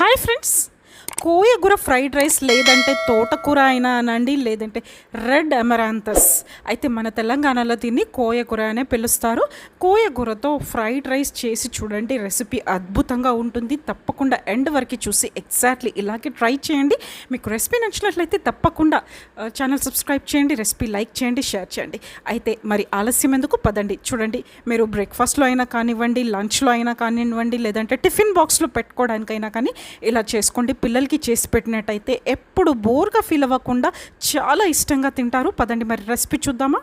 Hi friends, కోయగూర fried rice లేదంటే తోటకూర అయినా అనండి లేదంటే రెడ్ అమరాంతస్. అయితే మన తెలంగాణలో దీన్ని కోయగూర అనే పిలుస్తారు. కోయగూరతో ఫ్రైడ్ రైస్ చేసి చూడండి రెసిపీ అద్భుతంగా ఉంటుంది. తప్పకుండా ఎండ్ వరకు చూసి ఎగ్జాక్ట్లీ ఇలాగే ట్రై చేయండి. మీకు రెసిపీ నచ్చినట్లయితే తప్పకుండా ఛానల్ సబ్స్క్రైబ్ చేయండి రెసిపీ లైక్ చేయండి షేర్ చేయండి. అయితే మరి ఆలస్యం ఎందుకు? పదండి చూడండి. మీరు బ్రేక్ఫాస్ట్లో అయినా కానివ్వండి లంచ్లో అయినా కానివ్వండి లేదంటే టిఫిన్ బాక్స్లో పెట్టుకోవడానికైనా కానీ ఇలా చేసుకోండి. పిల్లలకి చేసి పెట్టినట్టయితే ఎప్పుడు బోర్గా ఫీల్ అవ్వకుండా చాలా ఇష్టంగా తింటారు. పదండి మరి రెసిపీ చూద్దామా?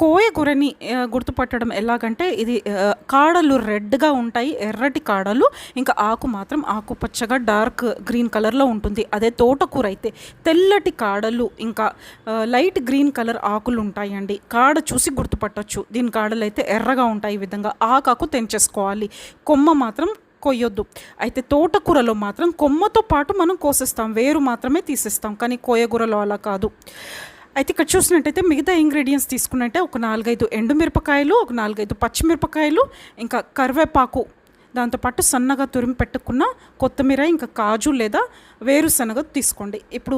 కోయ గురని గుర్తుపట్టడం ఎలాగంటే ఇది కాడలు రెడ్గా ఉంటాయి ఎర్రటి కాడలు. ఇంకా ఆకు మాత్రం ఆకుపచ్చగా డార్క్ గ్రీన్ కలర్లో ఉంటుంది. అదే తోటకూర అయితే తెల్లటి కాడలు ఇంకా లైట్ గ్రీన్ కలర్ ఆకులు ఉంటాయండి. కాడ చూసి గుర్తుపట్టొచ్చు. దీని కాడలు అయితే ఎర్రగా ఉంటాయి ఈ విధంగా. ఆకాకు తెంచేసుకోవాలి. కొమ్మ మాత్రం కొయ్యొద్దు. అయితే తోటకూరలో మాత్రం కొమ్మతో పాటు మనం కోసేస్తాం. వేరు మాత్రమే తీసేస్తాం. కానీ కోయగూరలో అలా కాదు. అయితే ఇక్కడ చూసినట్టయితే మిగతా ఇంగ్రీడియంట్స్ తీసుకున్నట్టే ఒక నాలుగైదు ఎండుమిరపకాయలు ఒక నాలుగైదు పచ్చిమిరపకాయలు ఇంకా కరివేపాకు. దాంతోపాటు సన్నగా తురిమి పెట్టుకున్న కొత్తిమీర ఇంకా కాజు లేదా వేరుశనగ తీసుకోండి. ఇప్పుడు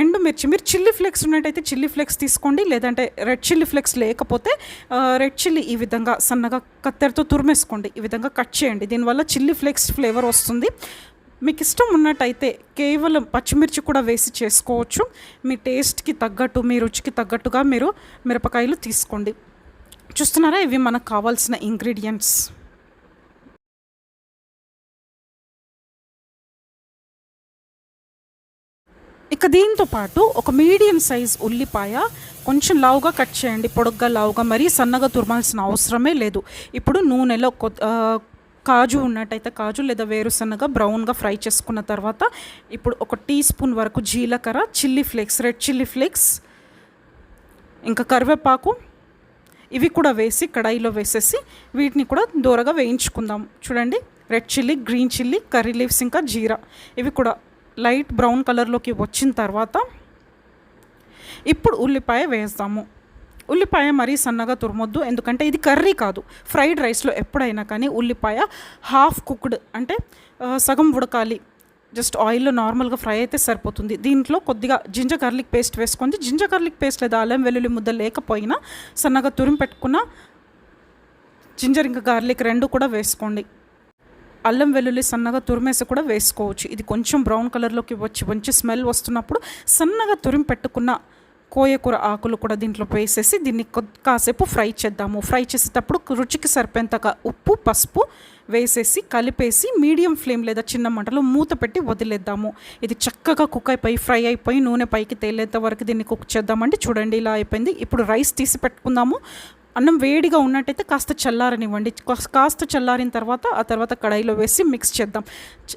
ఎండు మిర్చి మీరు చిల్లీ ఫ్లేక్స్ ఉన్నట్టయితే చిల్లీ ఫ్లేక్స్ తీసుకోండి. లేదంటే రెడ్ చిల్లీ ఫ్లేక్స్ లేకపోతే రెడ్ చిల్లీ ఈ విధంగా సన్నగా కత్తెరతో తురిమేసుకోండి. ఈ విధంగా కట్ చేయండి. దీనివల్ల చిల్లీ ఫ్లేక్స్ ఫ్లేవర్ వస్తుంది. మీకు ఇష్టం ఉన్నట్టయితే కేవలం పచ్చిమిర్చి కూడా వేసి చేసుకోవచ్చు. మీ టేస్ట్కి తగ్గట్టు మీ రుచికి తగ్గట్టుగా మీరు మిరపకాయలు తీసుకోండి. చూస్తున్నారా? ఇవి మనకు కావాల్సిన ఇంగ్రీడియంట్స్. ఇక దీంతో పాటు ఒక మీడియం సైజ్ ఉల్లిపాయ కొంచెం లావుగా కట్ చేయండి. పొడుగ్గా లావుగా మరీ సన్నగా తురమాల్సిన అవసరమే లేదు. ఇప్పుడు నూనెలో కొ కాజు ఉన్నట్టయితే కాజు లేదా వేరుశనగ బ్రౌన్గా ఫ్రై చేసుకున్న తర్వాత ఇప్పుడు ఒక టీ స్పూన్ వరకు జీలకర్ర chilli flakes red chilli flakes ఇంకా కరివేపాకు ఇవి కూడా వేసి కడాయిలో వేసేసి వీటిని కూడా దూరగా వేయించుకుందాం. చూడండి red chilli green chilli curry leaves ఇంకా జీరా ఇవి కూడా లైట్ బ్రౌన్ కలర్లోకి వచ్చిన తర్వాత ఇప్పుడు ఉల్లిపాయ వేస్తాము ఉల్లిపాయ మరీ సన్నగా తురమొద్దు. ఎందుకంటే ఇది కర్రీ కాదు. ఫ్రైడ్ రైస్లో ఎప్పుడైనా కానీ ఉల్లిపాయ హాఫ్ కుక్డ్ అంటే సగం ఉడకాలి. జస్ట్ ఆయిల్లో నార్మల్గా ఫ్రై అయితే సరిపోతుంది. దీంట్లో కొద్దిగా జింజర్ గార్లిక్ పేస్ట్ వేసుకోండి. జింజర్ గార్లిక్ పేస్ట్ లేదా అల్లం వెల్లుల్లి ముద్ద లేకపోయినా సన్నగా తురిమి పెట్టుకున్న జింజర్ ఇంకా గార్లిక్ రెండు కూడా వేసుకోండి. అల్లం వెల్లుల్లి సన్నగా తురిమేసి కూడా వేసుకోవచ్చు. ఇది కొంచెం బ్రౌన్ కలర్లోకి వచ్చి మంచి స్మెల్ వస్తున్నప్పుడు సన్నగా తురిమి పెట్టుకున్న కోయకూర ఆకులు కూడా దీంట్లో వేసేసి దీన్ని కొద్ది కాసేపు ఫ్రై చేద్దాము. ఫ్రై చేసేటప్పుడు రుచికి సరిపోయేంతగా ఉప్పు పసుపు వేసేసి కలిపేసి మీడియం ఫ్లేమ్ లేదా చిన్న మంటలో మూత పెట్టి వదిలేద్దాము. ఇది చక్కగా కుక్ అయిపోయి ఫ్రై అయిపోయి నూనె పైకి తేలేంత వరకు దీన్ని కుక్ చేద్దామండి చూడండి ఇలా అయిపోయింది. ఇప్పుడు రైస్ తీసి పెట్టుకుందాము. అన్నం వేడిగా ఉన్నట్టయితే కాస్త చల్లారనివ్వండి. కాస్త చల్లారిన తర్వాత ఆ తర్వాత కడాయిలో వేసి మిక్స్ చేద్దాం.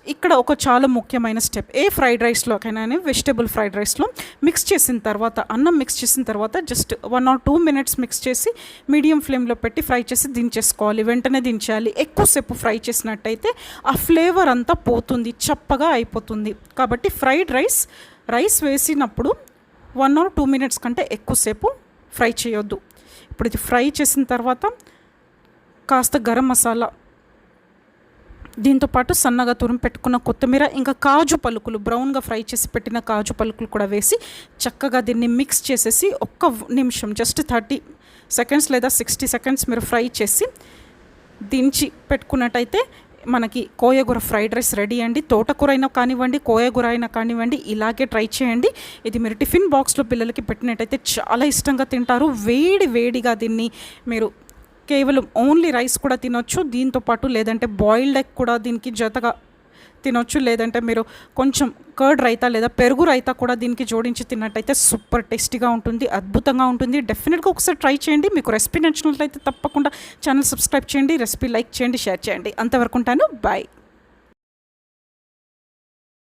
ఇక్కడ ఒక చాలా ముఖ్యమైన స్టెప్. ఏ ఫ్రైడ్ రైస్లోకైనా వెజిటేబుల్ ఫ్రైడ్ రైస్లో మిక్స్ చేసిన తర్వాత అన్నం మిక్స్ చేసిన తర్వాత just one or two minutes mix చేసి మీడియం ఫ్లేమ్లో పెట్టి ఫ్రై చేసి దించేసుకోవాలి. వెంటనే దించాలి. ఎక్కువసేపు ఫ్రై చేసినట్టయితే ఆ ఫ్లేవర్ అంతా పోతుంది. చప్పగా అయిపోతుంది. కాబట్టి ఫ్రైడ్ రైస్ రైస్ వేసినప్పుడు వన్ ఆర్ టూ మినిట్స్ కంటే ఎక్కువసేపు ఫ్రై చేయొద్దు. ఇప్పుడు ఇది ఫ్రై చేసిన తర్వాత కాస్త గరం మసాలా. దీంతో పాటు సన్నగా తురిమి పెట్టుకున్న కొత్తిమీర ఇంకా కాజు పలుకులు బ్రౌన్గా ఫ్రై చేసి పెట్టిన కాజు పలుకులు కూడా వేసి చక్కగా దీన్ని మిక్స్ చేసేసి ఒక్క నిమిషం జస్ట్ థర్టీ సెకండ్స్ లేదా సిక్స్టీ సెకండ్స్ మీరు ఫ్రై చేసి దించి పెట్టుకున్నట్టయితే మనకి కోయగూర ఫ్రైడ్ రైస్ రెడీ అండి. తోటకూర అయినా కానివ్వండి కోయగూర అయినా కానివ్వండి ఇలాగే ట్రై చేయండి. ఇది మీరు టిఫిన్ బాక్స్లో పిల్లలకి పెట్టినట్టయితే చాలా ఇష్టంగా తింటారు. వేడి వేడిగా దీన్ని మీరు కేవలం ఓన్లీ రైస్ కూడా తినొచ్చు. దీంతో పాటు లేదంటే బాయిల్డ్ ఎగ్ కూడా దీనికి జతగా తినొచ్చు లేదంటే మీరు కొంచెం కర్డ్ రైతా లేదా పెరుగు రైతా కూడా దీనికి జోడించి తిన్నట్టయితే సూపర్ టేస్టీగా ఉంటుంది అద్భుతంగా ఉంటుంది. డెఫినెట్గా ఒకసారి ట్రై చేయండి. మీకు రెసిపీ నచ్చినట్లయితే తప్పకుండా ఛానల్ సబ్స్క్రైబ్ చేయండి రెసిపీ లైక్ చేయండి షేర్ చేయండి. అంతవరకు ఉంటాను. బాయ్